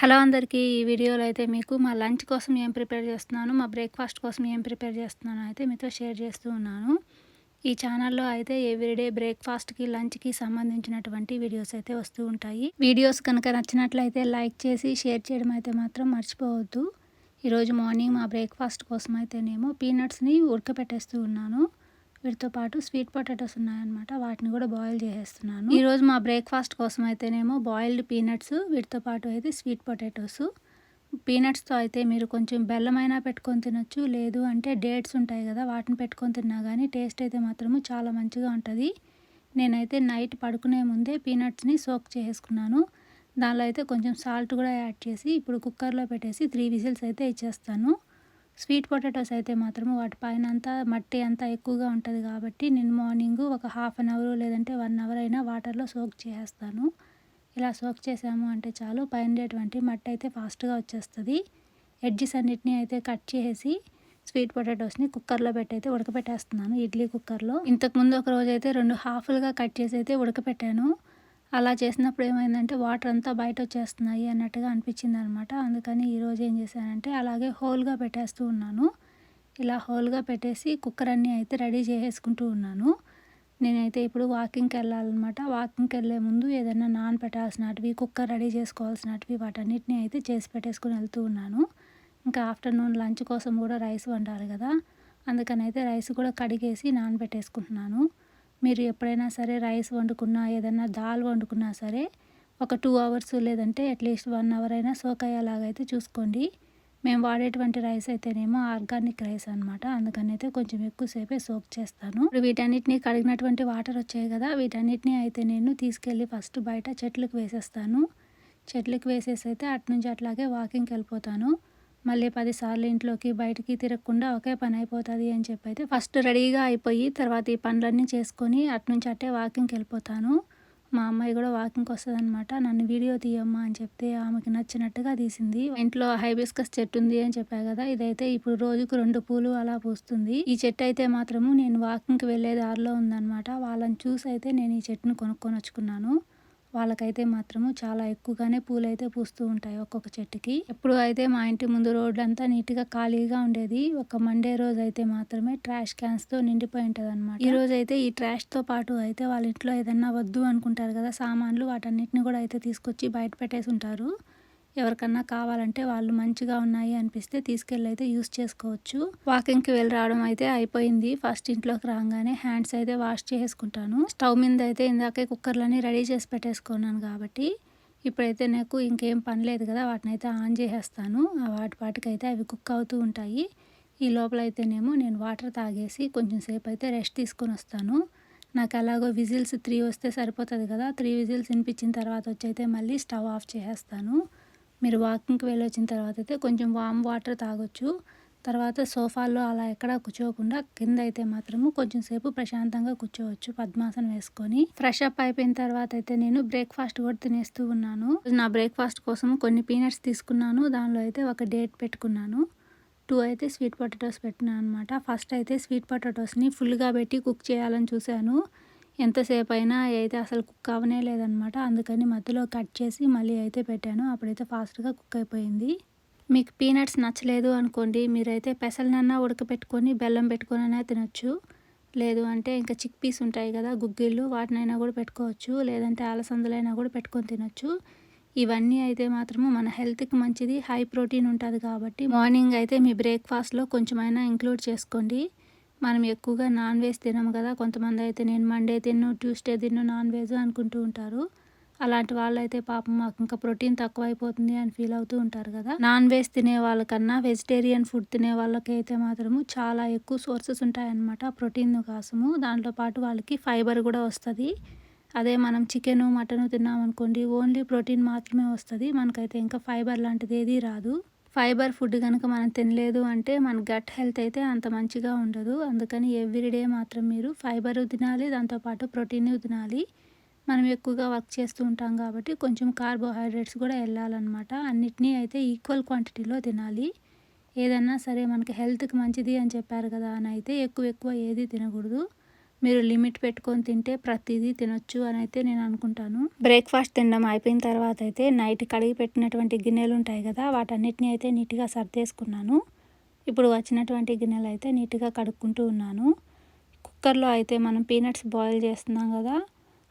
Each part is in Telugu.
హలో అందరికీ ఈ వీడియోలో అయితే మీకు మా లంచ్ కోసం ఏం ప్రిపేర్ చేస్తున్నాను మా బ్రేక్ఫాస్ట్ కోసం ఏం ప్రిపేర్ చేస్తున్నాను అయితే మీతో షేర్ చేస్తూ ఉన్నాను. ఈ ఛానల్లో అయితే ఎవ్రీడే బ్రేక్ఫాస్ట్కి లంచ్కి సంబంధించినటువంటి వీడియోస్ అయితే వస్తూ ఉంటాయి. వీడియోస్ కనుక నచ్చినట్లయితే లైక్ చేసి షేర్ చేయడం అయితే మాత్రం మర్చిపోవద్దు. ఈరోజు మార్నింగ్ మా బ్రేక్ఫాస్ట్ కోసం అయితేనేమో పీనట్స్ని ఉడకపెట్టేస్తూ ఉన్నాను. వీటితో పాటు స్వీట్ పొటాటోస్ ఉన్నాయన్నమాట. వాటిని కూడా బాయిల్ చేసేస్తున్నాను. ఈరోజు మా బ్రేక్ఫాస్ట్ కోసం అయితేనేమో బాయిల్డ్ పీనట్స్ వీటితో పాటు అయితే స్వీట్ పొటాటోస్. పీనట్స్తో అయితే మీరు కొంచెం బెల్లమైనా పెట్టుకొని తినొచ్చు. లేదు అంటే డేట్స్ ఉంటాయి కదా వాటిని పెట్టుకొని తిన్నా కానీ టేస్ట్ అయితే మాత్రము చాలా మంచిగా ఉంటుంది. నేనైతే నైట్ పడుకునే ముందే పీనట్స్ని సోక్ చేసుకున్నాను దానిలో అయితే కొంచెం సాల్ట్ కూడా యాడ్ చేసి ఇప్పుడు కుక్కర్లో పెట్టేసి త్రీ విజిల్స్ అయితే ఇచ్చేస్తాను. స్వీట్ పొటాటోస్ అయితే మాత్రము వాటి పైన అంతా మట్టి అంతా ఎక్కువగా ఉంటుంది కాబట్టి నేను మార్నింగ్ ఒక హాఫ్ అన్ అవర్ లేదంటే వన్ అవర్ అయినా వాటర్లో సోక్ చేసేస్తాను. ఇలా సోక్ చేసాము అంటే చాలు పైనటువంటి మట్టి అయితే ఫాస్ట్గా వచ్చేస్తుంది. ఎడ్జెస్ అన్నిటినీ అయితే కట్ చేసి స్వీట్ పొటాటోస్ని కుక్కర్లో పెట్టి అయితే ఉడకపెట్టేస్తున్నాను ఇడ్లీ కుక్కర్లో. ఇంతకుముందు ఒక రోజు అయితే రెండు హాఫ్లుగా కట్ చేసి అయితే ఉడకపెట్టాను. అలా చేసినప్పుడు ఏమైందంటే వాటర్ అంతా బయట వచ్చేస్తున్నాయి అన్నట్టుగా అనిపించింది అనమాట అందుకని ఈరోజు ఏం చేశానంటే అలాగే హోల్గా పెట్టేస్తూ ఉన్నాను. ఇలా హోల్గా పెట్టేసి కుక్కర్ అన్నీ అయితే రెడీ చేసేసుకుంటూ ఉన్నాను. నేనైతే ఇప్పుడు వాకింగ్కి వెళ్ళాలన్నమాట వాకింగ్కి వెళ్ళే ముందు ఏదైనా నాన్ పెట్టాల్సినటివి కుక్కర్ రెడీ చేసుకోవాల్సినటివి వాటన్నిటిని అయితే చేసి పెట్టేసుకుని వెళ్తూ ఉన్నాను. ఇంకా ఆఫ్టర్నూన్ లంచ్ కోసం కూడా రైస్ వండాలి కదా. అందుకని అయితే రైస్ కూడా కడిగేసి నానబెట్టేసుకుంటున్నాను. మీరు ఎప్పుడైనా సరే రైస్ వండుకున్నా ఏదైనా దాల్ వండుకున్నా సరే ఒక టూ అవర్స్ లేదంటే అట్లీస్ట్ వన్ అవర్ అయినా సోక్ అయ్యేలాగైతే చూసుకోండి. మేము వాడేటువంటి రైస్ అయితేనేమో ఆర్గానిక్ రైస్ అనమాట అందుకని అయితే కొంచెం ఎక్కువసేపే సోక్ చేస్తాను. వీటన్నిటిని కడిగినటువంటి వాటర్ వచ్చాయి కదా వీటన్నిటిని అయితే నేను తీసుకెళ్ళి ఫస్ట్ బయట చెట్లకు వేసేస్తాను. చెట్లకు వేసేసి అయితే అటు నుంచి అట్లాగే వాకింగ్కి వెళ్ళిపోతాను. మళ్ళీ పదిసార్లు ఇంట్లోకి బయటికి తిరగకుండా ఒకే పని అయిపోతుంది అని చెప్పి అయితే ఫస్ట్ రెడీగా అయిపోయి తర్వాత ఈ పనులన్నీ చేసుకొని అట్నుంచి అట్టే వాకింగ్కి వెళ్ళిపోతాను. మా అమ్మాయి కూడా వాకింగ్కి వస్తుంది అనమాట నన్ను వీడియో తీయమ్మా అని చెప్తే ఆమెకి నచ్చినట్టుగా తీసింది. ఇంట్లో హైబిస్కస్ చెట్టు ఉంది అని చెప్పా కదా ఇదైతే ఇప్పుడు రోజుకు రెండు పూలు అలా పూస్తుంది. ఈ చెట్టు అయితే మాత్రము నేను వాకింగ్కి వెళ్ళే దారిలో ఉందనమాట వాళ్ళని చూసి అయితే నేను ఈ చెట్టును కొనుక్కొని వచ్చుకున్నాను. వాళ్ళకైతే మాత్రము చాలా ఎక్కువగానే పూలు అయితే పూస్తూ ఉంటాయి ఒక్కొక్క చెట్టుకి. ఎప్పుడు అయితే మా ఇంటి ముందు రోడ్లు అంతా నీట్గా ఖాళీగా ఉండేది ఒక మండే రోజు అయితే మాత్రమే ట్రాష్ క్యాన్స్తో నిండిపోయి ఉంటుంది అనమాట ఈ రోజు అయితే ఈ ట్రాష్తో పాటు అయితే వాళ్ళ ఇంట్లో ఏదన్నా వద్దు అనుకుంటారు కదా సామాన్లు వాటన్నిటిని కూడా అయితే తీసుకొచ్చి బయట పెట్టేసి ఉంటారు. ఎవరికన్నా కావాలంటే వాళ్ళు మంచిగా ఉన్నాయి అనిపిస్తే తీసుకెళ్ళి అయితే యూస్ చేసుకోవచ్చు. వాకింగ్కి వెళ్ళి రావడం అయితే అయిపోయింది. ఫస్ట్ ఇంట్లోకి రాగానే హ్యాండ్స్ అయితే వాష్ చేసుకుంటాను. స్టవ్ మీద అయితే ఇందాకే కుక్కర్లని రెడీ చేసి పెట్టేసుకున్నాను కాబట్టి ఇప్పుడైతే నాకు ఇంకేం పని లేదు కదా వాటిని అయితే ఆన్ చేసేస్తాను. వాటి పాటికైతే అవి కుక్ అవుతూ ఉంటాయి. ఈ లోపల అయితేనేమో నేను వాటర్ తాగేసి కొంచెం సేపు అయితే రెస్ట్ తీసుకొని వస్తాను. నాకు ఎలాగో విజిల్స్ త్రీ వస్తే సరిపోతుంది కదా త్రీ విజిల్స్ వినిపించిన తర్వాత వచ్చి అయితే మళ్ళీ స్టవ్ ఆఫ్ చేసేస్తాను. మీరు వాకింగ్కి వెళ్ళి వచ్చిన తర్వాత అయితే కొంచెం వామ్ వాటర్ తాగొచ్చు. తర్వాత సోఫాల్లో అలా ఎక్కడ కూర్చోకుండా కింద అయితే మాత్రము కొంచెం సేపు ప్రశాంతంగా కూర్చోవచ్చు పద్మాసనం వేసుకొని. ఫ్రెష్ అప్ అయిపోయిన తర్వాత అయితే నేను బ్రేక్ఫాస్ట్ కూడా తినేస్తూ ఉన్నాను. నా బ్రేక్ఫాస్ట్ కోసం కొన్ని పీనట్స్ తీసుకున్నాను. దానిలో అయితే ఒక డేట్ పెట్టుకున్నాను. టూ అయితే స్వీట్ పొటాటోస్ పెట్టినాను అనమాట. ఫస్ట్ అయితే స్వీట్ పొటాటోస్ని ఫుల్గా పెట్టి కుక్ చేయాలని చూశాను. ఎంతసేపు అయినా అయితే అసలు కుక్ అవనే లేదనమాట. అందుకని మధ్యలో కట్ చేసి మళ్ళీ అయితే పెట్టాను. అప్పుడైతే ఫాస్ట్గా కుక్ అయిపోయింది. మీకు పీనట్స్ నచ్చలేదు అనుకోండి మీరైతే పెసలనన్నా ఉడకపెట్టుకొని బెల్లం పెట్టుకొని తినొచ్చు. లేదు అంటే ఇంకా చిక్ పీస్ ఉంటాయి కదా గుగ్గిళ్ళు వాటినైనా కూడా పెట్టుకోవచ్చు. లేదంటే అలసందలైనా కూడా పెట్టుకొని తినొచ్చు. ఇవన్నీ అయితే మాత్రము మన హెల్త్కి మంచిది. హై ప్రోటీన్ ఉంటుంది కాబట్టి మార్నింగ్ అయితే మీ బ్రేక్ఫాస్ట్లో కొంచెమైనా ఇంక్లూడ్ చేసుకోండి. మనం ఎక్కువగా నాన్ వెజ్ తినము కదా. కొంతమంది అయితే నేను మండే తిన్ను ట్యూస్డే తిన్ను నాన్ వెజ్ అనుకుంటూ ఉంటారు. అలాంటి వాళ్ళైతే పాపం మాకు ఇంకా ప్రోటీన్ తక్కువ అయిపోతుంది అని ఫీల్ అవుతూ ఉంటారు కదా. నాన్ వెజ్ తినే వాళ్ళకన్నా వెజిటేరియన్ ఫుడ్ తినే వాళ్ళకి అయితే మాత్రము చాలా ఎక్కువ సోర్సెస్ ఉంటాయన్నమాట ప్రోటీన్ కోసము దాంట్లో పాటు వాళ్ళకి ఫైబర్ కూడా వస్తుంది. అదే మనం చికెన్ మటన్ తిన్నామనుకోండి ఓన్లీ ప్రోటీన్ మాత్రమే వస్తుంది. మనకైతే ఇంకా ఫైబర్ లాంటిది ఏదీ రాదు. ఫైబర్ ఫుడ్ కనుక మనం తినలేదు అంటే మన గట్ హెల్త్ అయితే అంత మంచిగా ఉండదు. అందుకని ఎవ్రీడే మాత్రం మీరు ఫైబర్ తినాలి దాంతోపాటు ప్రోటీన్ తినాలి మనం ఎక్కువగా వర్క్ చేస్తూ ఉంటాం కాబట్టి కొంచెం కార్బోహైడ్రేట్స్ కూడా వెళ్ళాలన్నమాట. అన్నిటినీ అయితే ఈక్వల్ క్వాంటిటీలో తినాలి. ఏదన్నా సరే మనకి హెల్త్కి మంచిది అని చెప్పారు కదా అని అయితే ఎక్కువ ఎక్కువ ఏది తినకూడదు. మీరు లిమిట్ పెట్టుకొని తింటే ప్రతిదీ తినొచ్చు అని అయితే నేను అనుకుంటాను. బ్రేక్ఫాస్ట్ తినడం అయిపోయిన తర్వాత అయితే నైట్ కడిగి పెట్టినటువంటి గిన్నెలు ఉంటాయి కదా వాటన్నిటిని అయితే నీట్గా సర్దేసుకున్నాను. ఇప్పుడు వచ్చినటువంటి గిన్నెలు అయితే నీట్గా కడుక్కుంటూ ఉన్నాను. కుక్కర్లో అయితే మనం పీనట్స్ బాయిల్ చేస్తున్నాం కదా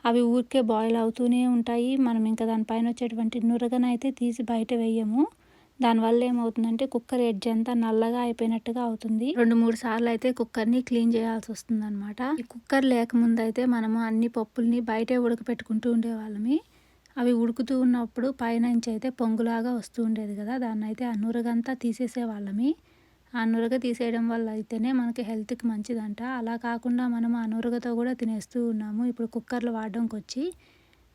అవి ఊరికే బాయిల్ అవుతూనే ఉంటాయి. మనం ఇంకా దానిపైన వచ్చేటువంటి నురగనైతే తీసి బయట వేయము. దానివల్ల ఏమవుతుందంటే కుక్కర్ ఎడ్జ్ అంతా నల్లగా అయిపోయినట్టుగా అవుతుంది. రెండు మూడు సార్లు అయితే కుక్కర్ని క్లీన్ చేయాల్సి వస్తుంది అనమాట ఈ కుక్కర్ లేకముందు అయితే మనము అన్ని పప్పుల్ని బయటే ఉడకపెట్టుకుంటూ ఉండేవాళ్ళమి. అవి ఉడుకుతూ ఉన్నప్పుడు పైనుంచి అయితే పొంగులాగా వస్తూ ఉండేది కదా దాన్ని అయితే ఆ నురగంతా తీసేసేవాళ్ళమి. ఆ నురగ తీసేయడం వల్ల అయితేనే మనకి హెల్త్కి మంచిదంట. అలా కాకుండా మనం ఆ నురగతో కూడా తినేస్తూ ఉన్నాము. ఇప్పుడు కుక్కర్లు వాడడంకి వచ్చి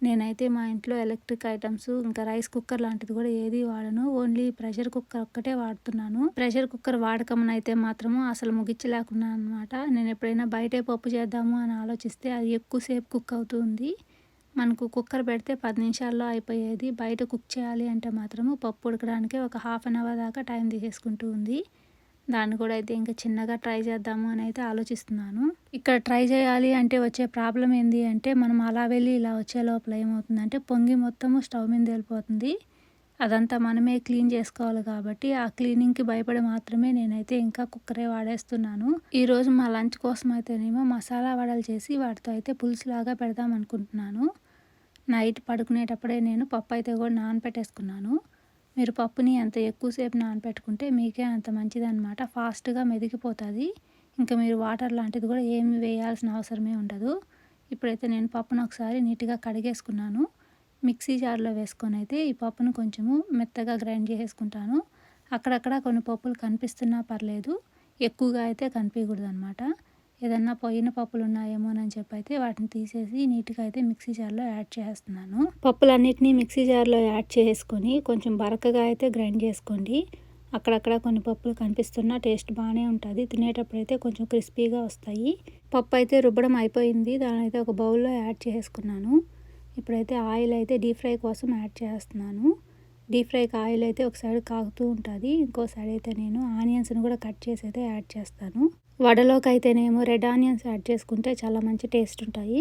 నేనైతే మా ఇంట్లో ఎలక్ట్రిక్ ఐటమ్స్ ఇంకా రైస్ కుక్కర్ లాంటిది కూడా ఏది వాడను. ఓన్లీ ప్రెషర్ కుక్కర్ ఒక్కటే వాడుతున్నాను. ప్రెషర్ కుక్కర్ వాడకం అయితే మాత్రము అసలు ముగించలేకున్నా అనమాట నేను ఎప్పుడైనా బయటే పప్పు చేద్దాము అని ఆలోచిస్తే అది ఎక్కువసేపు కుక్ అవుతుంది. మనకు కుక్కర్ పెడితే పది నిమిషాల్లో అయిపోయేది. బయట కుక్ చేయాలి అంటే మాత్రము పప్పు ఉడకడానికి ఒక హాఫ్ అన్ అవర్ దాకా టైం తీసేసుకుంటూ ఉంది. దాన్ని కూడా అయితే ఇంకా చిన్నగా ట్రై చేద్దాము అని అయితే ఆలోచిస్తున్నాను. ఇక్కడ ట్రై చేయాలి అంటే వచ్చే ప్రాబ్లం ఏంటి అంటే మనం అలా వెళ్ళి ఇలా వచ్చే లోపల ఏమవుతుందంటే పొంగి మొత్తము స్టవ్ మీద వెళ్ళిపోతుంది. అదంతా మనమే క్లీన్ చేసుకోవాలి కాబట్టి ఆ క్లీనింగ్కి భయపడి మాత్రమే నేనైతే ఇంకా కుక్కరే వాడేస్తున్నాను. ఈరోజు మా లంచ్ కోసం అయితేనేమో మసాలా వడలు చేసి వాటితో అయితే పులుసులాగా పెడదాం అనుకుంటున్నాను. నైట్ పడుకునేటప్పుడే నేను పప్పు అయితే కూడా నానబెట్టేసుకున్నాను మీరు పప్పుని ఎంత ఎక్కువసేపు నానపెట్టుకుంటే మీకే అంత మంచిదన్నమాట. ఫాస్ట్గా మెదిగిపోతుంది. ఇంకా మీరు వాటర్ లాంటిది కూడా ఏమి వేయాల్సిన అవసరమే ఉండదు. ఇప్పుడైతే నేను పప్పును ఒకసారి నీట్గా కడిగేసుకున్నాను. మిక్సీ జార్లో వేసుకొని అయితే ఈ పప్పును కొంచెము మెత్తగా గ్రైండ్ చేసేసుకుంటాను. అక్కడక్కడ కొన్ని పప్పులు కనిపిస్తున్నా పర్లేదు. ఎక్కువగా అయితే కనిపించకూడదు అనమాట ఏదన్నా పోయిన పప్పులు ఉన్నాయేమోనని చెప్పి అయితే వాటిని తీసేసి నీట్గా అయితే మిక్సీ జార్లో యాడ్ చేస్తున్నాను. పప్పులన్నిటినీ మిక్సీ జార్లో యాడ్ చేసుకొని కొంచెం బరకగా అయితే గ్రైండ్ చేసుకోండి. అక్కడక్కడ కొన్ని పప్పులు కనిపిస్తున్నా టేస్ట్ బాగానే ఉంటుంది. తినేటప్పుడు అయితే కొంచెం క్రిస్పీగా వస్తాయి. పప్పు అయితే రుబ్బడం అయిపోయింది. దాని అయితే ఒక బౌల్లో యాడ్ చేసుకున్నాను. ఇప్పుడైతే ఆయిల్ అయితే డీప్ ఫ్రై కోసం యాడ్ చేస్తున్నాను. డీప్ ఫ్రైకి ఆయిల్ అయితే ఒక సైడ్ కాగుతూ ఉంటుంది. ఇంకో సైడ్ అయితే నేను ఆనియన్స్ని కూడా కట్ చేసి అయితే యాడ్ చేస్తాను. వడలోకి అయితేనేమో రెడ్ ఆనియన్స్ యాడ్ చేసుకుంటే చాలా మంచి టేస్ట్ ఉంటాయి.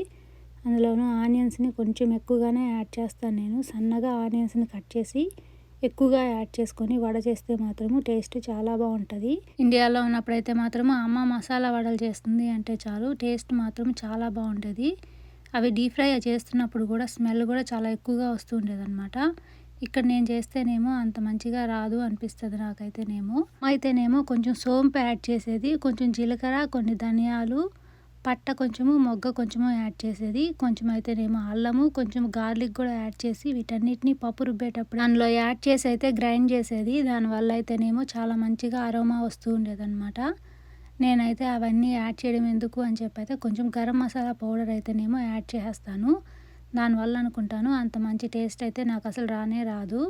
అందులోనూ ఆనియన్స్ని కొంచెం ఎక్కువగానే యాడ్ చేస్తాను నేను. సన్నగా ఆనియన్స్ని కట్ చేసి ఎక్కువగా యాడ్ చేసుకొని వడ చేస్తే మాత్రము టేస్ట్ చాలా బాగుంటుంది. ఇండియాలో ఉన్నప్పుడైతే మాత్రము అమ్మ మసాలా వడలు చేస్తుంది అంటే చాలు టేస్ట్ మాత్రం చాలా బాగుంటుంది. అవి డీప్ ఫ్రై చేస్తున్నప్పుడు కూడా స్మెల్ కూడా చాలా ఎక్కువగా వస్తూ అనమాట ఇక్కడ నేను చేస్తేనేమో అంత మంచిగా రాదు అనిపిస్తుంది నాకైతేనేమో. అయితేనేమో కొంచెం సోంపు యాడ్ చేసేది కొంచెం జీలకర్ర కొన్ని ధనియాలు పట్ట కొంచెము మొగ్గ కొంచెము యాడ్ చేసేది కొంచెం అయితేనేమో అల్లము కొంచెం గార్లిక్ కూడా యాడ్ చేసి వీటన్నిటిని పప్పు రుబ్బేటప్పుడు దానిలో యాడ్ చేసి అయితే గ్రైండ్ చేసేది. దానివల్ల అయితేనేమో చాలా మంచిగా అరోమా వస్తూ ఉండేదన్నమాట. నేనైతే అవన్నీ యాడ్ చేయడం ఎందుకు అని చెప్పి అయితే కొంచెం గరం మసాలా పౌడర్ అయితేనేమో యాడ్ చేస్తాను దానివల్ల అనుకుంటాను అంత మంచి టేస్ట్ అయితే నాకు అసలు రానే రాదు.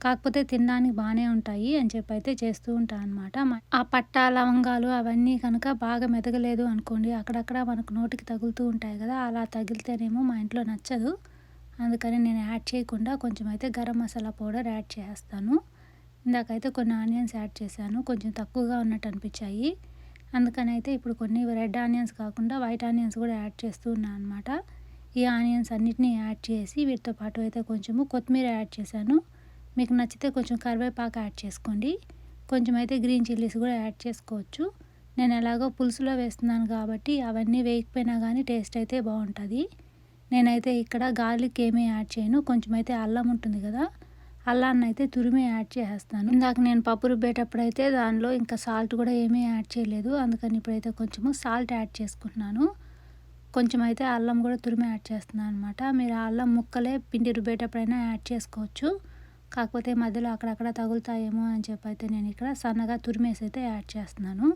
కాకపోతే తినడానికి బాగానే ఉంటాయి అని చెప్పి అయితే చేస్తూ ఉంటాను అనమాట ఆ పట్ట లవంగాలు అవన్నీ కనుక బాగా మెదగలేదు అనుకోండి అక్కడక్కడ మనకు నోటికి తగులుతూ ఉంటాయి కదా అలా తగిలితేనేమో మా ఇంట్లో నచ్చదు. అందుకని నేను యాడ్ చేయకుండా కొంచెం అయితే గరం మసాలా పౌడర్ యాడ్ చేస్తాను. ఇందాకైతే కొన్ని ఆనియన్స్ యాడ్ చేశాను కొంచెం తక్కువగా ఉన్నట్టు అనిపించాయి. అందుకని అయితే ఇప్పుడు కొన్ని రెడ్ ఆనియన్స్ కాకుండా వైట్ ఆనియన్స్ కూడా యాడ్ చేస్తూ ఉన్నాను అనమాట ఈ ఆనియన్స్ అన్నిటిని యాడ్ చేసి వీటితో పాటు అయితే కొంచెము కొత్తిమీర యాడ్ చేశాను. మీకు నచ్చితే కొంచెం కరివేపాకు యాడ్ చేసుకోండి. కొంచెం అయితే గ్రీన్ చిల్లీస్ కూడా యాడ్ చేసుకోవచ్చు. నేను ఎలాగో పులుసులో వేస్తున్నాను కాబట్టి అవన్నీ వేయకపోయినా కానీ టేస్ట్ అయితే బాగుంటుంది. నేనైతే ఇక్కడ గార్లిక్ ఏమీ యాడ్ చేయను. కొంచెం అయితే అల్లం ఉంటుంది కదా అల్లాన్ని అయితే తురిమి యాడ్ చేసేస్తాను. ఇందాక నేను పప్పు రుబ్బేటప్పుడు అయితే దానిలో ఇంకా సాల్ట్ కూడా ఏమీ యాడ్ చేయలేదు. అందుకని ఇప్పుడైతే కొంచెము సాల్ట్ యాడ్ చేసుకుంటున్నాను. కొంచెం అయితే అల్లం కూడా తురిమి యాడ్ చేస్తున్నాను అనమాట మీరు అల్లం ముక్కలే పిండి రుబ్బేటప్పుడైనా యాడ్ చేసుకోవచ్చు. కాకపోతే మధ్యలో అక్కడక్కడ తగులుతాయేమో అని చెప్పి అయితే నేను ఇక్కడ సన్నగా తురిమేసి అయితే యాడ్ చేస్తున్నాను.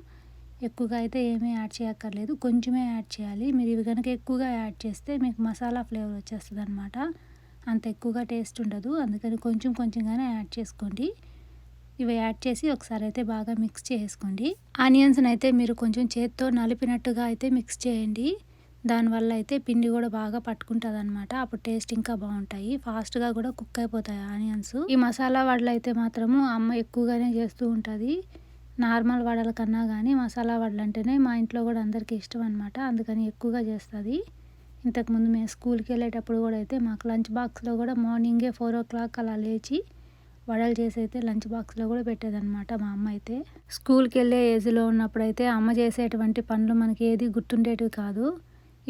ఎక్కువగా అయితే ఏమీ యాడ్ చేయక్కర్లేదు. కొంచెమే యాడ్ చేయాలి. మీరు ఇవి కనుక ఎక్కువగా యాడ్ చేస్తే మీకు మసాలా ఫ్లేవర్ వచ్చేస్తుంది అనమాట అంత ఎక్కువగా టేస్ట్ ఉండదు. అందుకని కొంచెం కొంచెంగానే యాడ్ చేసుకోండి. ఇవి యాడ్ చేసి ఒకసారి అయితే బాగా మిక్స్ చేసుకోండి ఆనియన్స్ని అయితే మీరు కొంచెం చేత్తో నలిపినట్టుగా అయితే మిక్స్ చేయండి. దానివల్ల అయితే పిండి కూడా బాగా పట్టుకుంటుంది అనమాట అప్పుడు టేస్ట్ ఇంకా బాగుంటాయి. ఫాస్ట్గా కూడా కుక్ అయిపోతాయి ఆనియన్స్. ఈ మసాలా వడలు అయితే మాత్రము అమ్మ ఎక్కువగానే చేస్తూ ఉంటుంది. నార్మల్ వడల కన్నా కానీ మసాలా వడలు అంటేనే మా ఇంట్లో కూడా అందరికీ ఇష్టం అనమాట అందుకని ఎక్కువగా చేస్తుంది. ఇంతకుముందు మేము స్కూల్కి వెళ్ళేటప్పుడు కూడా అయితే మాకు లంచ్ బాక్స్లో కూడా మార్నింగే ఫోర్ ఓ క్లాక్ అలా లేచి వడలు చేసి అయితే లంచ్ బాక్స్లో కూడా పెట్టేదన్నమాట మా అమ్మ అయితే. స్కూల్కి వెళ్ళే ఏజ్లో ఉన్నప్పుడు అయితే అమ్మ చేసేటువంటి పనులు మనకి ఏది గుర్తుండేటివి కాదు.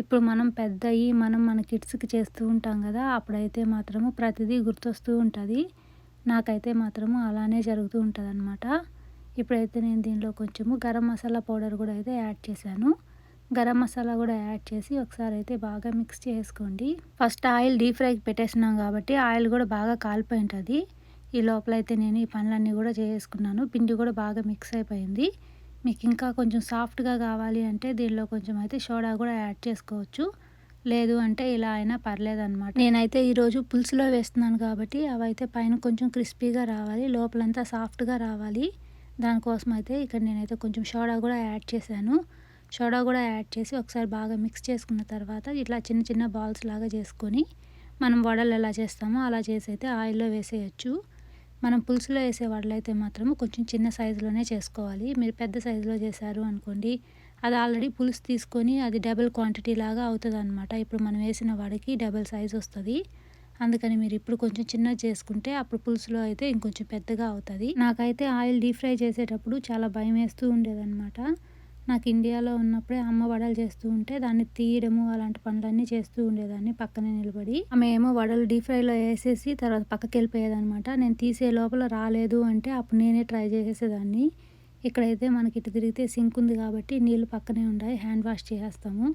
ఇప్పుడు మనం పెద్ద అయ్యి మనం మన కిడ్స్కి చేస్తూ ఉంటాం కదా అప్పుడైతే మాత్రము ప్రతిదీ గుర్తొస్తూ ఉంటుంది. నాకైతే మాత్రము అలానే జరుగుతూ ఉంటుంది అనమాట ఇప్పుడైతే నేను దీనిలో కొంచెము గరం మసాలా పౌడర్ కూడా అయితే యాడ్ చేశాను. గరం మసాలా కూడా యాడ్ చేసి ఒకసారి అయితే బాగా మిక్స్ చేసుకోండి. ఫస్ట్ ఆయిల్ డీప్ ఫ్రైకి పెట్టేసినాం కాబట్టి ఆయిల్ కూడా బాగా కాలిపోయి ఉంటుంది. ఈ లోపల అయితే నేను ఈ పనులన్నీ కూడా చేసుకున్నాను. పిండి కూడా బాగా మిక్స్ అయిపోయింది. మీకు ఇంకా కొంచెం సాఫ్ట్గా కావాలి అంటే దీనిలో కొంచెం అయితే సోడా కూడా యాడ్ చేసుకోవచ్చు. లేదు అంటే ఇలా అయినా పర్లేదు అనమాట నేనైతే ఈరోజు పులుసులో వేస్తున్నాను కాబట్టి అవైతే పైన కొంచెం క్రిస్పీగా రావాలి లోపలంతా సాఫ్ట్గా రావాలి. దానికోసం అయితే ఇక్కడ నేనైతే కొంచెం సోడా కూడా యాడ్ చేశాను. సోడా కూడా యాడ్ చేసి ఒకసారి బాగా మిక్స్ చేసుకున్న తర్వాత ఇట్లా చిన్న చిన్న బాల్స్ లాగా చేసుకొని మనం వడలు ఎలా చేస్తామో అలా చేసి అయితే ఆయిల్లో వేసేయచ్చు. మనం పులుసులో వేసే వడలైతే అయితే మాత్రం కొంచెం చిన్న సైజులోనే చేసుకోవాలి. మీరు పెద్ద సైజులో చేశారు అనుకోండి అది ఆల్రెడీ పులుసు తీసుకొని అది డబుల్ క్వాంటిటీ లాగా అవుతుంది అనమాట ఇప్పుడు మనం వేసిన వాడికి డబుల్ సైజ్ వస్తుంది. అందుకని మీరు ఇప్పుడు కొంచెం చిన్నది చేసుకుంటే అప్పుడు పులుసులో అయితే ఇంకొంచెం పెద్దగా అవుతుంది. నాకైతే ఆయిల్ డీప్ ఫ్రై చేసేటప్పుడు చాలా భయం వేస్తూ ఉండేదన్నమాట. నాకు ఇండియాలో ఉన్నప్పుడే అమ్మ వడలు చేస్తూ ఉంటే దాన్ని తీయడము అలాంటి పనులన్నీ చేస్తూ ఉండేదాన్ని పక్కనే నిలబడి. ఆమె ఏమో వడలు డీప్ ఫ్రైలో వేసేసి తర్వాత పక్కకి వెళ్ళిపోయేదనమాట నేను తీసే లోపల రాలేదు అంటే అప్పుడు నేనే ట్రై చేసేసేదాన్ని. ఇక్కడైతే మనకి ఇటు తిరిగితే సింక్ ఉంది కాబట్టి నీళ్ళు పక్కనే ఉన్నాయి హ్యాండ్ వాష్ చేసేస్తాము.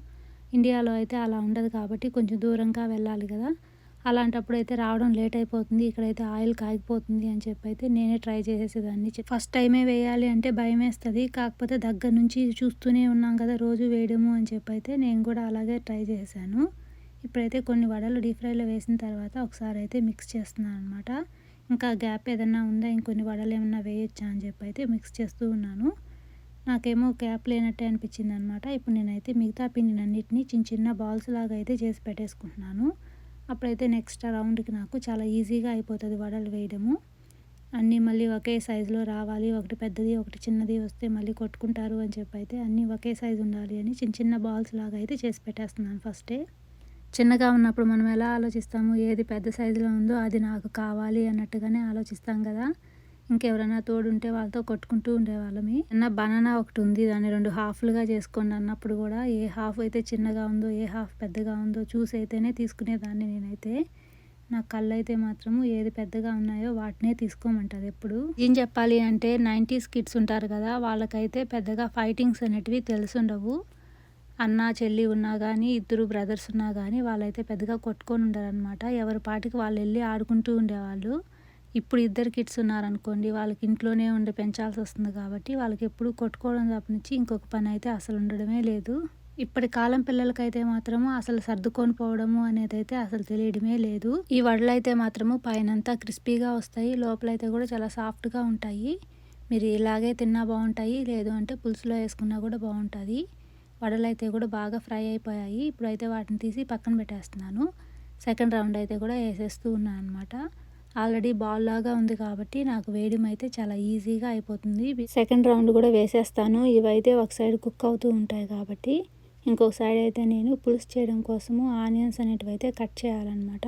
ఇండియాలో అయితే అలా ఉండదు కాబట్టి కొంచెం దూరంగా వెళ్ళాలి కదా. అలాంటప్పుడు అయితే రావడం లేట్ అయిపోతుంది ఇక్కడైతే ఆయిల్ కాగిపోతుంది అని చెప్పి అయితే నేనే ట్రై చేసేసేదాన్ని. ఫస్ట్ టైమే వేయాలి అంటే భయం వేస్తుంది కాకపోతే దగ్గర నుంచి చూస్తూనే ఉన్నాం కదా రోజు వేయడము అని చెప్పి అయితే నేను కూడా అలాగే ట్రై చేశాను. ఇప్పుడైతే కొన్ని వడలు డీప్ ఫ్రైలో వేసిన తర్వాత ఒకసారి అయితే మిక్స్ చేస్తున్నాను అనమాట ఇంకా గ్యాప్ ఏదన్నా ఉందా ఇంకొన్ని వడలు ఏమన్నా వేయొచ్చా అని చెప్పి అయితే మిక్స్ చేస్తూ ఉన్నాను. నాకేమో గ్యాప్ లేనట్టే అనిపించింది అనమాట ఇప్పుడు నేనైతే మిగతా పిండినన్నిటిని చిన్న చిన్న బాల్స్ లాగా అయితే చేసి పెట్టేసుకుంటున్నాను. అప్పుడైతే నెక్స్ట్ రౌండ్కి నాకు చాలా ఈజీగా అయిపోతుంది వడలు వేయడము. అన్నీ మళ్ళీ ఒకే సైజులో రావాలి ఒకటి పెద్దది ఒకటి చిన్నది వస్తే మళ్ళీ కొట్టుకుంటారు అని చెప్పి అయితే అన్నీ ఒకే సైజు ఉండాలి అని చిన్న చిన్న బాల్స్ లాగా అయితే చేసి పెట్టేస్తున్నాను ఫస్టే చిన్నగా ఉన్నప్పుడు మనం ఎలా ఆలోచిస్తాము? ఏది పెద్ద సైజులో ఉందో అది నాకు కావాలి అన్నట్టుగానే ఆలోచిస్తాం కదా. ఇంకెవరైనా తోడుంటే వాళ్ళతో కొట్టుకుంటూ ఉండేవాళ్ళమి. అన్న బనానా ఒకటి ఉంది దాన్ని రెండు హాఫ్లుగా చేసుకోండి అన్నప్పుడు కూడా ఏ హాఫ్ అయితే చిన్నగా ఉందో ఏ హాఫ్ పెద్దగా ఉందో చూసి అయితేనే తీసుకునేదాన్ని నేనైతే. నా కళ్ళు అయితే మాత్రము ఏది పెద్దగా ఉన్నాయో వాటినే తీసుకోమంటారు ఎప్పుడు. ఏం చెప్పాలి అంటే నైంటీస్ కిడ్స్ ఉంటారు కదా వాళ్ళకైతే పెద్దగా ఫైటింగ్స్ అనేటివి తెలుసుండవు. అన్న చెల్లి ఉన్నా కానీ ఇద్దరు బ్రదర్స్ ఉన్నా కానీ వాళ్ళైతే పెద్దగా కొట్టుకొని ఉండరనమాట ఎవరి పాటికి వాళ్ళు వెళ్ళి ఆడుకుంటూ ఉండేవాళ్ళు. ఇప్పుడు ఇద్దరు కిడ్స్ ఉన్నారనుకోండి వాళ్ళకి ఇంట్లోనే ఉండి పెంచాల్సి వస్తుంది కాబట్టి వాళ్ళకి ఎప్పుడు కొట్టుకోవడం తప్పనిచ్చి ఇంకొక పని అయితే అసలు ఉండడమే లేదు. ఇప్పటి కాలం పిల్లలకైతే మాత్రము అసలు సర్దుకొని పోవడము అనేది అయితే అసలు తెలియడమే లేదు. ఈ వడలు అయితే మాత్రము పైనంతా క్రిస్పీగా వస్తాయి లోపలైతే కూడా చాలా సాఫ్ట్గా ఉంటాయి. మీరు ఇలాగే తిన్నా బాగుంటాయి లేదు అంటే పులుసులో వేసుకున్నా కూడా బాగుంటుంది. వడలు అయితే కూడా బాగా ఫ్రై అయిపోయాయి. ఇప్పుడైతే వాటిని తీసి పక్కన పెట్టేస్తున్నాను. సెకండ్ రౌండ్ అయితే కూడా వేసేస్తూ ఉన్నాను అనమాట ఆల్రెడీ బాల్ లాగా ఉంది కాబట్టి నాకు వేయడం అయితే చాలా ఈజీగా అయిపోతుంది. సెకండ్ రౌండ్ కూడా వేసేస్తాను. ఇవైతే ఒక సైడ్ కుక్ అవుతూ ఉంటాయి కాబట్టి ఇంకొక సైడ్ అయితే నేను పులుసు చేయడం కోసము ఆనియన్స్ అనేటివి అయితే కట్ చేయాలన్నమాట.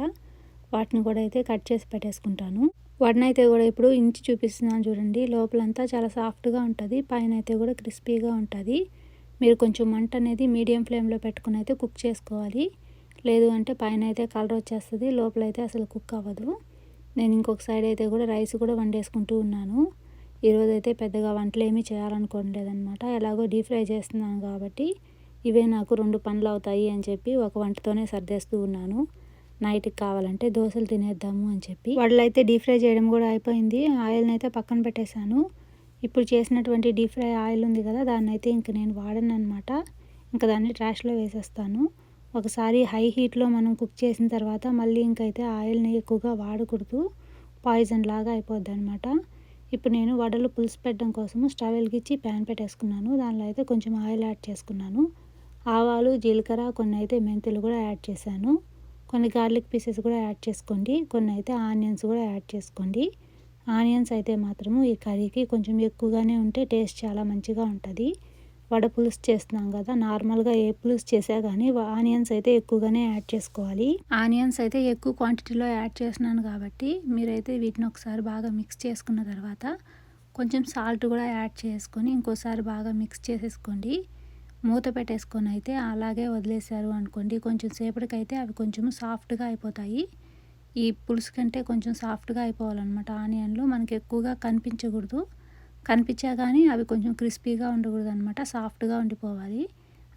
వాటిని కూడా అయితే కట్ చేసి పెట్టేసుకుంటాను. వాటిని అయితే కూడా ఇప్పుడు ఇంచి చూపిస్తున్నాను చూడండి. లోపలంతా చాలా సాఫ్ట్గా ఉంటుంది. పైన అయితే కూడా క్రిస్పీగా ఉంటుంది. మీరు కొంచెం మంట అనేది మీడియం ఫ్లేమ్లో పెట్టుకుని అయితే కుక్ చేసుకోవాలి. లేదు అంటే పైన అయితే కలర్ వచ్చేస్తుంది. లోపల అయితే అసలు కుక్ అవ్వదు. నేను ఇంకొక సైడ్ అయితే కూడా రైస్ కూడా వండేసుకుంటూ ఉన్నాను. ఈరోజు అయితే పెద్దగా వంటలు ఏమీ చేయాలనుకోలేదనమాట ఎలాగో డీప్ ఫ్రై చేస్తున్నాను కాబట్టి ఇవే నాకు రెండు పనులు అవుతాయి అని చెప్పి ఒక వంటతోనే సర్దేస్తూ ఉన్నాను. నైట్కి కావాలంటే దోశలు తినేద్దాము అని చెప్పి. వడలు అయితే డీప్ ఫ్రై చేయడం కూడా అయిపోయింది. ఆయిల్ని అయితే పక్కన పెట్టేశాను. ఇప్పుడు చేసినటువంటి డీప్ ఫ్రై ఆయిల్ ఉంది కదా దాన్ని అయితే ఇంక నేను వాడను అనమాట ఇంకా దాన్ని ట్రాష్లో వేసేస్తాను. ఒకసారి హై హీట్లో మనం కుక్ చేసిన తర్వాత మళ్ళీ ఇంకైతే ఆయిల్ని ఎక్కువగా వాడకూడదు. పాయిజన్ లాగా అయిపోద్ది అనమాట ఇప్పుడు నేను వడలు పులుసు పెట్టడం కోసము స్టవ్ వెలిగించి ప్యాన్ పెట్టేసుకున్నాను. దానిలో అయితే కొంచెం ఆయిల్ యాడ్ చేసుకున్నాను. ఆవాలు జీలకర్ర కొన్ని అయితే మెంతులు కూడా యాడ్ చేశాను. కొన్ని గార్లిక్ పీసెస్ కూడా యాడ్ చేసుకోండి. కొన్ని అయితే ఆనియన్స్ కూడా యాడ్ చేసుకోండి. ఆనియన్స్ అయితే మాత్రము ఈ కర్రీకి కొంచెం ఎక్కువగానే ఉంటే టేస్ట్ చాలా మంచిగా ఉంటుంది. వడ పులుసు చేస్తున్నాం కదా నార్మల్గా ఏ పులుసు చేసా కానీ ఆనియన్స్ అయితే ఎక్కువగానే యాడ్ చేసుకోవాలి. ఆనియన్స్ అయితే ఎక్కువ క్వాంటిటీలో యాడ్ చేస్తున్నాను కాబట్టి మీరైతే వీటిని ఒకసారి బాగా మిక్స్ చేసుకున్న తర్వాత కొంచెం సాల్ట్ కూడా యాడ్ చేసుకొని ఇంకోసారి బాగా మిక్స్ చేసేసుకోండి. మూత పెట్టేసుకొని అయితే అలాగే వదిలేశారు అనుకోండి కొంచెం సేపటికైతే అవి కొంచెం సాఫ్ట్గా అయిపోతాయి. ఈ పులుసు కంటే కొంచెం సాఫ్ట్గా అయిపోవాలన్నమాట. ఆనియన్లు మనకి ఎక్కువగా కనిపించకూడదు. కనిపించా కానీ అవి కొంచెం క్రిస్పీగా ఉండకూడదు అనమాట సాఫ్ట్గా ఉండిపోవాలి.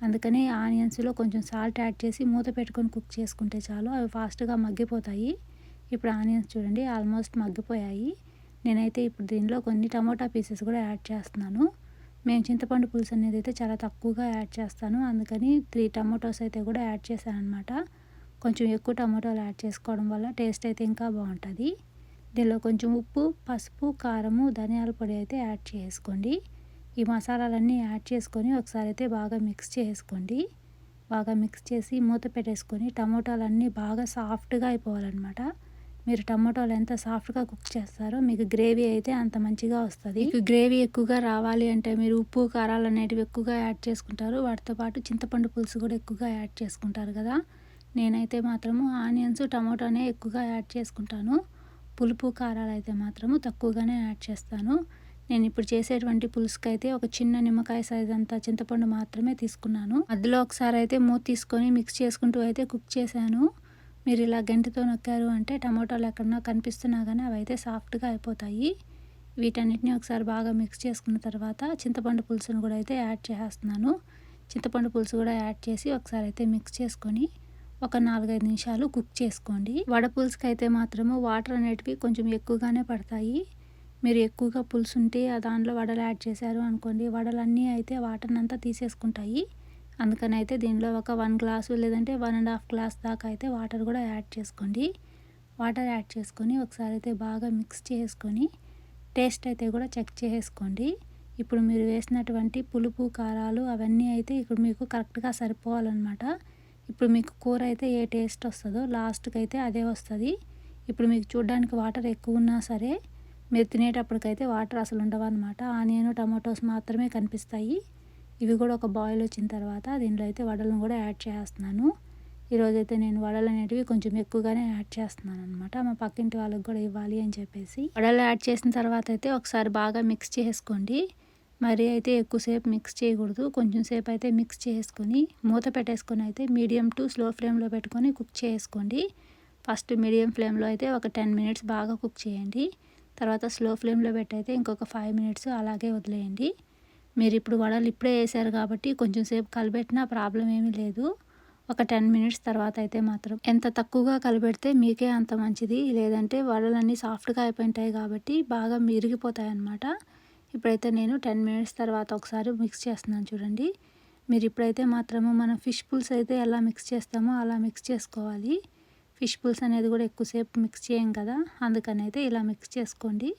అందుకని ఆనియన్స్లో కొంచెం సాల్ట్ యాడ్ చేసి మూత పెట్టుకొని కుక్ చేసుకుంటే చాలు. అవి ఫాస్ట్గా మగ్గిపోతాయి. ఇప్పుడు ఆనియన్స్ చూడండి ఆల్మోస్ట్ మగ్గిపోయాయి. నేనైతే ఇప్పుడు దీనిలో కొన్ని టమోటా పీసెస్ కూడా యాడ్ చేస్తున్నాను. మేము చింతపండు పులుసు అనేది అయితే చాలా తక్కువగా యాడ్ చేస్తాను. అందుకని త్రీ టమాటోస్ అయితే కూడా యాడ్ చేశాను అనమాట కొంచెం ఎక్కువ టమాటోలు యాడ్ చేసుకోవడం వల్ల టేస్ట్ అయితే ఇంకా బాగుంటుంది. దీనిలో కొంచెం ఉప్పు పసుపు కారము ధనియాల పొడి అయితే యాడ్ చేసుకోండి. ఈ మసాలాలన్నీ యాడ్ చేసుకొని ఒకసారి అయితే బాగా మిక్స్ చేసుకోండి. బాగా మిక్స్ చేసి మూత పెట్టేసుకొని టమోటాలన్నీ బాగా సాఫ్ట్గా అయిపోవాలన్నమాట. మీరు టమాటోలు ఎంత సాఫ్ట్గా కుక్ చేస్తారో మీకు గ్రేవీ అయితే అంత మంచిగా వస్తుంది. మీకు గ్రేవీ ఎక్కువగా రావాలి అంటే మీరు ఉప్పు కారాలు అనేటివి ఎక్కువగా యాడ్ చేసుకుంటారు. వాటితో పాటు చింతపండు పులుసు కూడా ఎక్కువగా యాడ్ చేసుకుంటారు కదా. నేనైతే మాత్రము ఆనియన్స్ టమాటోనే ఎక్కువగా యాడ్ చేసుకుంటాను. పులుపు కారాలు అయితే మాత్రము తక్కువగానే యాడ్ చేస్తాను. నేను ఇప్పుడు చేసేటువంటి పులుసుకి అయితే ఒక చిన్న నిమ్మకాయ సైజ్ అంతా చింతపండు మాత్రమే తీసుకున్నాను. అందులో ఒకసారి అయితే మూత తీసుకొని మిక్స్ చేసుకుంటూ అయితే కుక్ చేశాను. మీరు ఇలా గంటితో నొక్కారు అంటే టమాటాలు ఎక్కడన్నా కనిపిస్తున్నా కానీ అవి అయితే సాఫ్ట్గా అయిపోతాయి. వీటన్నిటిని ఒకసారి బాగా మిక్స్ చేసుకున్న తర్వాత చింతపండు పులుసును కూడా అయితే యాడ్ చేస్తున్నాను చింతపండు పులుసు కూడా యాడ్ చేసి ఒకసారి అయితే మిక్స్ చేసుకొని ఒక నాలుగైదు నిమిషాలు కుక్ చేసుకోండి. వడపులుసుకి అయితే మాత్రము వాటర్ అనేటివి కొంచెం ఎక్కువగానే పడతాయి. మీరు ఎక్కువగా పులుసు ఉంటే దాంట్లో వడలు యాడ్ చేశారు అనుకోండి వడలన్నీ అయితే వాటర్ని అంతా తీసేసుకుంటాయి. అందుకని అయితే దీనిలో ఒక వన్ గ్లాసు లేదంటే వన్ అండ్ హాఫ్ గ్లాస్ దాకా అయితే వాటర్ కూడా యాడ్ చేసుకోండి. వాటర్ యాడ్ చేసుకొని ఒకసారి అయితే బాగా మిక్స్ చేసుకొని టేస్ట్ అయితే కూడా చెక్ చేసుకోండి. ఇప్పుడు మీరు వేసినటువంటి పులుపు కారాలు అవన్నీ అయితే ఇప్పుడు మీకు కరెక్ట్గా సరిపోవాలన్నమాట. ఇప్పుడు మీకు కూర అయితే ఏ టేస్ట్ వస్తుందో లాస్ట్కి అయితే అదే వస్తుంది. ఇప్పుడు మీకు చూడడానికి వాటర్ ఎక్కువ ఉన్నా సరే మీరు తినేటప్పటికైతే వాటర్ అసలు ఉండవు అనమాట ఆనియన్ టమాటోస్ మాత్రమే కనిపిస్తాయి. ఇవి కూడా ఒక బాయిల్ వచ్చిన తర్వాత దీనిలో అయితే వడలను కూడా యాడ్ చేస్తున్నాను. ఈరోజైతే నేను వడలు అనేటివి కొంచెం ఎక్కువగానే యాడ్ చేస్తున్నాను అనమాట మా పక్కింటి వాళ్ళకి కూడా ఇవ్వాలి అని చెప్పేసి. వడలు యాడ్ చేసిన తర్వాత అయితే ఒకసారి బాగా మిక్స్ చేసుకోండి. మరి అయితే ఎక్కువసేపు మిక్స్ చేయకూడదు. కొంచెం సేపు అయితే మిక్స్ చేసుకొని మూత పెట్టేసుకొని అయితే మీడియం టు స్లో ఫ్లేమ్లో పెట్టుకొని కుక్ చేసుకోండి. ఫస్ట్ మీడియం ఫ్లేమ్లో అయితే ఒక టెన్ మినిట్స్ బాగా కుక్ చేయండి. తర్వాత స్లో ఫ్లేమ్లో పెట్టి అయితే ఇంకొక ఫైవ్ మినిట్స్ అలాగే వదిలేయండి. మీరు ఇప్పుడు వడలు ఇప్పుడే వేసారు కాబట్టి కొంచెం సేపు కలిపెట్టినా ప్రాబ్లం ఏమీ లేదు. ఒక టెన్ మినిట్స్ తర్వాత అయితే మాత్రం. ఎంత తక్కువగా కలిపెడితే మీకే అంత మంచిది. లేదంటే వడలన్నీ సాఫ్ట్గా అయిపోయింటాయి కాబట్టి బాగా మిరిగిపోతాయి అన్నమాట ఇప్పుడైతే నేను టెన్ మినిట్స్ తర్వాత ఒకసారి మిక్స్ చేస్తున్నాను చూడండి. మీరు ఇప్పుడైతే మాత్రము మనం ఫిష్ పుల్స్ అయితే ఎలా మిక్స్ చేస్తామో అలా మిక్స్ చేసుకోవాలి. ఫిష్ పుల్స్ అనేది కూడా ఎక్కువసేపు మిక్స్ చేయం కదా అందుకని అయితే ఇలా మిక్స్ చేసుకోండి.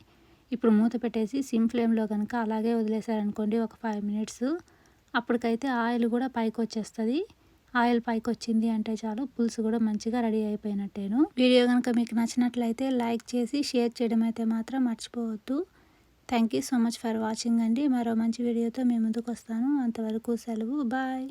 ఇప్పుడు మూత పెట్టేసి సిమ్ ఫ్లేమ్లో కనుక అలాగే వదిలేసారనుకోండి ఒక ఫైవ్ మినిట్స్. అప్పటికైతే ఆయిల్ కూడా పైకి వచ్చేస్తుంది. ఆయిల్ పైకి వచ్చింది అంటే చాలు పులుసు కూడా మంచిగా రెడీ అయిపోయినట్టేను. వీడియో కనుక మీకు నచ్చినట్లయితే లైక్ చేసి షేర్ చేయడం అయితే మాత్రం మర్చిపోవద్దు. Thank you so much for watching అండి. మరో మంచి వీడియోతో మీ ముందుకు వస్తాను. అంతవరకు సెలవు. బాయ్